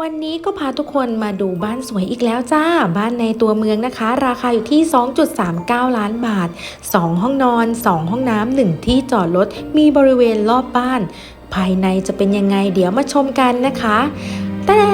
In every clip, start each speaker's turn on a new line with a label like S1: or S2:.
S1: วันนี้ก็พาทุกคนมาดูบ้านสวยอีกแล้วจ้า บ้านในตัวเมืองนะคะ ราคาอยู่ที่ 2.39 ล้านบาท 2 ห้องนอน 2 ห้องน้ำ 1 ที่จอดรถ มีบริเวณรอบบ้าน ภายในจะเป็นยังไงเดี๋ยวมาชมกันนะคะ แต่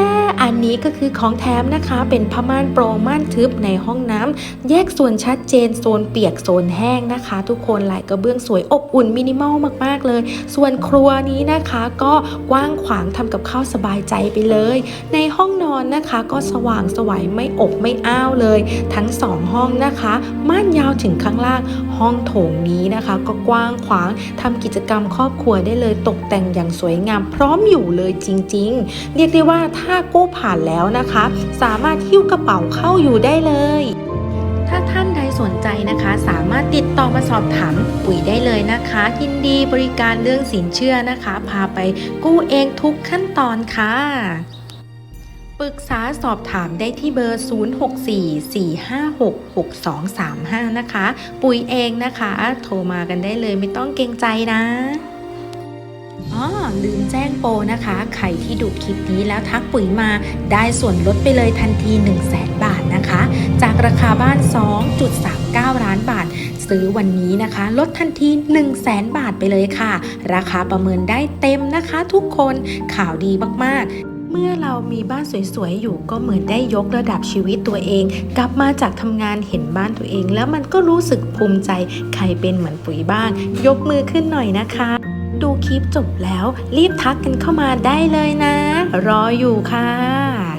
S1: อันนี้ก็คือของแถมนะคะ เป็นผ้าม่านโปร่งม่านทึบในห้องน้ำแยกส่วนชัดเจนโซนเปียกโซนแห้งนะคะ ทุกคนลายกระเบื้องสวยอบอุ่นมินิมอลมากๆเลย ส่วนครัวนี้นะคะ ก็กว้างขวางทำกับข้าวสบายใจไปเลย ในห้อง อนนะคะ ก็สว่างสวัยไม่อบไม่อ้าวเลย ทั้งสองห้องนะคะ ม่านยาวถึงข้างล่าง ห้องโถงนี้นะคะ ก็กว้างขวางทำกิจกรรมครอบครัวได้เลยตกแต่งอย่างสวยงามพร้อมอยู่เลยจริง ๆ เรียกได้ว่าถ้ากู้ผ่านแล้วนะคะ สามารถหิ้วกระเป๋าเข้าอยู่ได้เลย ถ้าท่านใดสนใจนะคะ สามารถติดต่อมาสอบถามปุ๋ยได้เลยนะคะ ยินดีบริการเรื่องสินเชื่อนะคะ พาไปกู้เองทุกขั้นตอนค่ะ ปรึกษาสอบถามได้ที่เบอร์ 0644566235 นะคะ ปุ๋ยเองนะคะ โทรมากันได้เลยไม่ต้องเกรงใจนะอ๋อลืมแจ้งโปรนะคะ ใครที่ดูคลิปนี้แล้วทักปุ๋ยมาได้ส่วนลดไปเลยทันที 1 0 0 0 0แบาทนะคะ จากราคาบ้าน 2.39 ล้านบาท ซื้อวันนี้นะคะ ลดทันที 1 0 0 0 0แบาทไปเลยค่ะ ราคาประเมินได้เต็มนะคะทุกคนข่าวดีมากๆ เมื่อเรามีบ้านสวยๆอยู่ก็เหมือนได้ยกระดับชีวิตตัวเอง กลับมาจากทำงานเห็นบ้านตัวเอง แล้วมันก็รู้สึกภูมิใจใครเป็นเหมือนปุ๋ยบ้าง ยกมือขึ้นหน่อยนะคะ ดูคลิปจบแล้ว รีบทักกันเข้ามาได้เลยนะ รออยู่ค่ะ